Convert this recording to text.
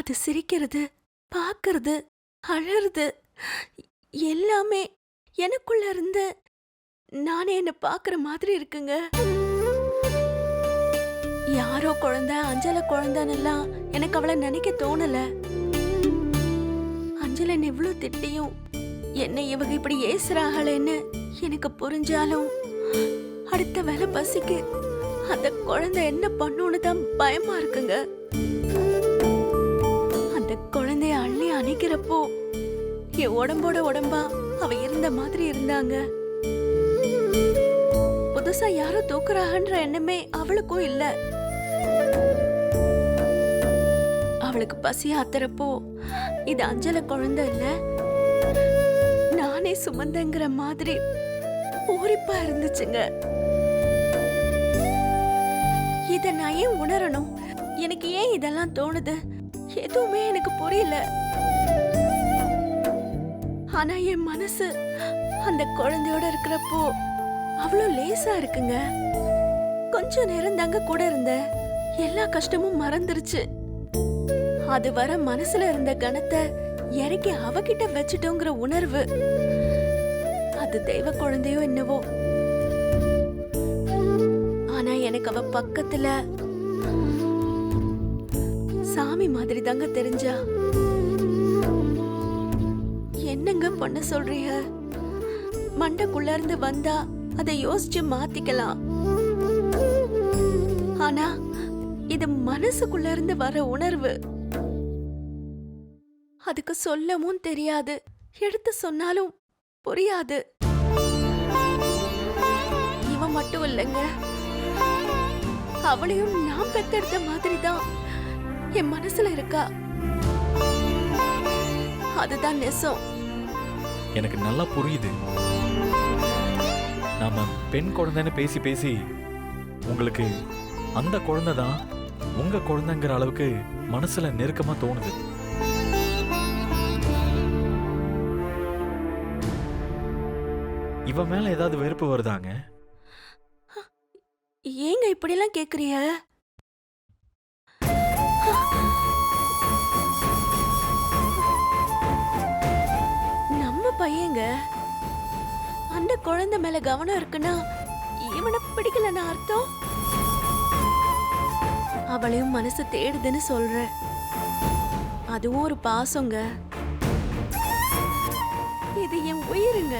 அது சிரிக்கிறது பார்க்கறது அழறது. எல்லாமே எனக்குள்ள இருந்து நானே என்ன பார்க்குற மாதிரி இருக்குங்க. யாரோ குழந்தை அஞ்சல குழந்தைன்னெல்லாம் எனக்கு அவளை நினைக்க தோணல. அஞ்சலன் இவ்ளோ திட்டியும் என்ன இவங்க இப்படி ஏசுறாங்களேன்னு எனக்கு புரிஞ்சாலும் அடுத்த வேலை பசிக்கு அந்த குழந்தை என்ன பண்ணுன்னு தான் பயமா இருக்குங்க. நினைக்கிறப்போ என் உடம்போட உடம்பா அவ இருந்த மாதிரி இருந்தாங்க. புதுசா யாரோ தூக்குறாங்கன்ற எண்ணமே அவளுக்கும் இல்ல. அவளுக்கு பசி ஆத்துறப்போ இது அஞ்சல குழந்தை இல்ல. நானே சுமந்தங்கிற மாதிரி பூரிப்பா இருந்துச்சுங்க. இத நான் ஏன் உணரணும்? எனக்கு ஏன் இதெல்லாம் தோணுது? எதுவுமே எனக்கு புரியல. ஆனா என் மனசு அந்த குழந்தையோட இருக்கிறப்போ அவ்வளோ லேசா இருக்குங்க. கொஞ்ச நேரம் தாங்க கூட இருந்த. எல்லா கஷ்டமும் மறந்துருச்சு. அது வர மனசுல இருந்த கணத்தை இறக்கி அவகிட்ட வச்சுட்டோங்கிற உணர்வு. அது தெய்வ குழந்தையோ என்னவோ. ஆனா எனக்கு அவ பக்கத்துல சாமி மாதிரி தாங்க தெரிஞ்சா. என்னங்க பண்ண சொல்றீங்க? மண்டக்குள்ள இருந்து வந்தா அதை யோசிச்சு மாத்திக்கலாம். ஆனா இது மனசுக்குள்ள இருந்து வர உணர்வு. அதுக்கு சொல்லவும் தெரியாது. எடுத்து சொன்னாலும் புரியாது. இவன் மட்டும் இல்லைங்க. அவளையும் நான் பெத்தெடுத்த மாதிரி தான் என் மனசுல இருக்கா. அதுதான் நெசம். எனக்கு நல்லா புரியுது. நாம பெண் குழந்தைன்னு பேசி பேசி உங்களுக்கு அந்த குழந்தை தான் உங்க குழந்தைங்கிற அளவுக்கு மனசுல நெருக்கமா தோணுது. இவ மேல ஏதாவது வெறுப்பு வருதாங்க? ஏங்க இப்படிலாம் கேக்குறிய பையங்க. அந்த குழந்தை மேல கவனம் இருக்குன்னா இவனை பிடிக்கலன்னு அர்த்தம்? அவளையும் மனசு தேடுதுன்னு சொல்றேன். அதுவும் ஒரு பாசங்க. இது என் உயிருங்க.